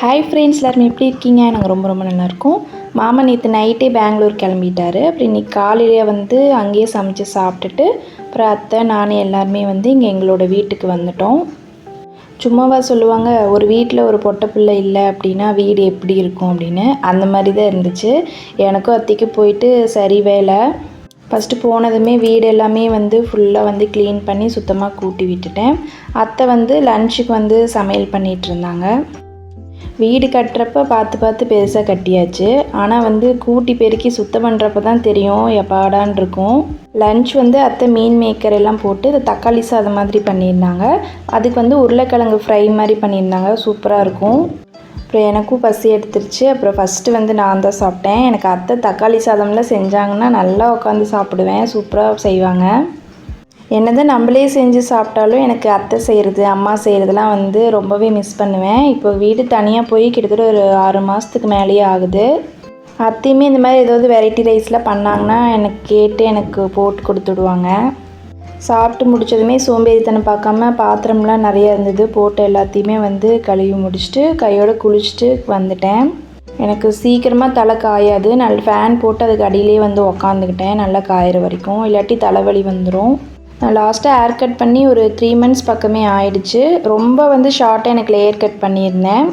Hi friends எல்லாருமே எப்படி இருக்கீங்க? நாங்கள் ரொம்ப ரொம்ப நல்லாயிருக்கோம் மாமா நேற்று நைட்டே பெங்களூர் கிளம்பிட்டார். அப்புறம் இன்னைக்கு காலையிலே வந்து அங்கேயே சமைச்சு சாப்பிட்டுட்டு அப்புறம் அத்தை நான் எல்லாருமே வந்து இங்கே எங்களோட வீட்டுக்கு வந்துட்டோம். சும்மாவா சொல்லுவாங்க ஒரு வீட்டில் ஒரு பொட்டை பிள்ளை இல்லை அப்படின்னா வீடு எப்படி இருக்கும் அப்படின்னு. அந்த மாதிரி தான் இருந்துச்சு. எனக்கும் அத்தைக்கு போயிட்டு சரி வேலை. ஃபஸ்ட்டு போனதுமே வீடு எல்லாமே வந்து ஃபுல்லாக வந்து க்ளீன் பண்ணி சுத்தமாக கூட்டி விட்டுட்டேன். அத்தை வந்து லன்ச்சுக்கு வந்து சமையல் பண்ணிகிட்டு இருந்தாங்க. வீடு கட்டுறப்ப பார்த்து பார்த்து பெருசாக கட்டியாச்சு. ஆனால் வந்து கூட்டி பெருக்கி சுத்தம் பண்ணுறப்ப தான் தெரியும் எப்பாடான் இருக்கும். லஞ்ச் வந்து அத்தை மீன் மேக்கர் எல்லாம் போட்டு இது தக்காளி சாதம் மாதிரி பண்ணியிருந்தாங்க. அதுக்கு வந்து உருளைக்கிழங்கு ஃப்ரை மாதிரி பண்ணியிருந்தாங்க. சூப்பராக இருக்கும். அப்புறம் எனக்கும் பசி எடுத்துருச்சு. அப்புறம் ஃபஸ்ட்டு வந்து நான் தான் சாப்பிட்டேன். எனக்கு அத்தை தக்காளி சாதம்லாம் செஞ்சாங்கன்னா நல்லா உட்காந்து சாப்பிடுவேன். சூப்பராக செய்வாங்க. என்னதான் நம்மளே செஞ்சு சாப்பிட்டாலும் எனக்கு அத்தை செய்கிறது அம்மா செய்கிறதுலாம் வந்து ரொம்பவே மிஸ் பண்ணுவேன். இப்போ வீடு தனியாக போய் கிட்டத்தட்ட ஒரு ஆறு மாதத்துக்கு மேலேயே ஆகுது. அத்தையுமே இந்த மாதிரி ஏதாவது வெரைட்டி ரைஸ்லாம் பண்ணாங்கன்னா எனக்கு கேட்டு எனக்கு போட்டு கொடுத்துடுவாங்க சாப்பிட்டு முடிச்சதுமே சோம்பேறித்தனம் பார்க்காம பாத்திரம்லாம் நிறையா இருந்தது. போட்டு எல்லாத்தையுமே வந்து கழுவி முடிச்சுட்டு கையோடு குளிச்சுட்டு வந்துட்டேன். எனக்கு சீக்கிரமாக தலை காயாது. நல்ல ஃபேன் போட்டு அதுக்கு அடியிலே வந்து உக்காந்துக்கிட்டேன். நல்லா காயிற வரைக்கும். இல்லாட்டி தலைவலி வந்துடும் நான் லாஸ்ட்டாக ஹேர் கட் பண்ணி ஒரு த்ரீ மந்த்ஸ் பக்கமே ஆயிடுச்சு. ரொம்ப வந்து ஷார்ட்டாக எனக்கு லேயர் கட் பண்ணியிருந்தேன்.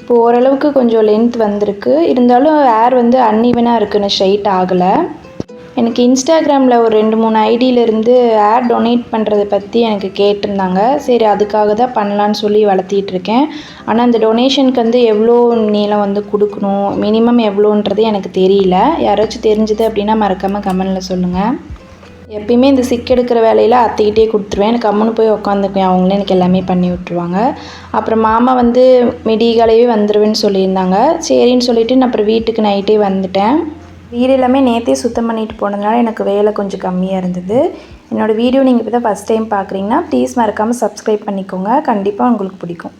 இப்போ ஓரளவுக்கு கொஞ்சம் லென்த் வந்திருக்கு. இருந்தாலும் ஹேர் வந்து அன்இவனாக இருக்குன்னு ஸ்ட்ரைட் ஆகலை. எனக்கு இன்ஸ்டாகிராமில் ஒரு ரெண்டு மூணு ஐடியிலேருந்து ஹேர் டொனேட் பண்ணுறதை பற்றி எனக்கு கேட்டிருந்தாங்க. சரி அதுக்காக தான் பண்ணலான்னு சொல்லி வளர்த்திட்டு இருக்கேன். ஆனால் அந்த டொனேஷனுக்கு வந்து எவ்வளோ நீளம் வந்து கொடுக்கணும்? மினிமம் எவ்வளோன்றது எனக்கு தெரியல. யாராச்சும் தெரிஞ்சுது அப்படின்னா மறக்காமல் கமெண்டில் சொல்லுங்கள் எப்பயுமே இந்த சிக் எடுக்கிற வேலையில் அத்தைக்கிட்டே கொடுத்துருவேன். எனக்கு அம்மனு போய் உட்காந்துக்குவேன் அவங்களே எனக்கு எல்லாமே பண்ணி விட்ருவாங்க அப்புறம் மாமா வந்து மெடிகாலையே வந்துடுவேன்னு சொல்லியிருந்தாங்க. சரின்னு சொல்லிவிட்டு நான் அப்புறம் வீட்டுக்கு நைட்டே வந்துட்டேன். வீடு எல்லாமே நேற்றே சுத்தம் பண்ணிட்டு போனதுனால எனக்கு வேலை கொஞ்சம் கம்மியாக இருந்தது. என்னோடய வீடியோ நீங்கள் இப்போ தான் ஃபஸ்ட் டைம் பார்க்குறீங்கன்னா ப்ளீஸ் மறக்காமல் சப்ஸ்கிரைப் பண்ணிக்கோங்க. கண்டிப்பாக உங்களுக்கு பிடிக்கும்.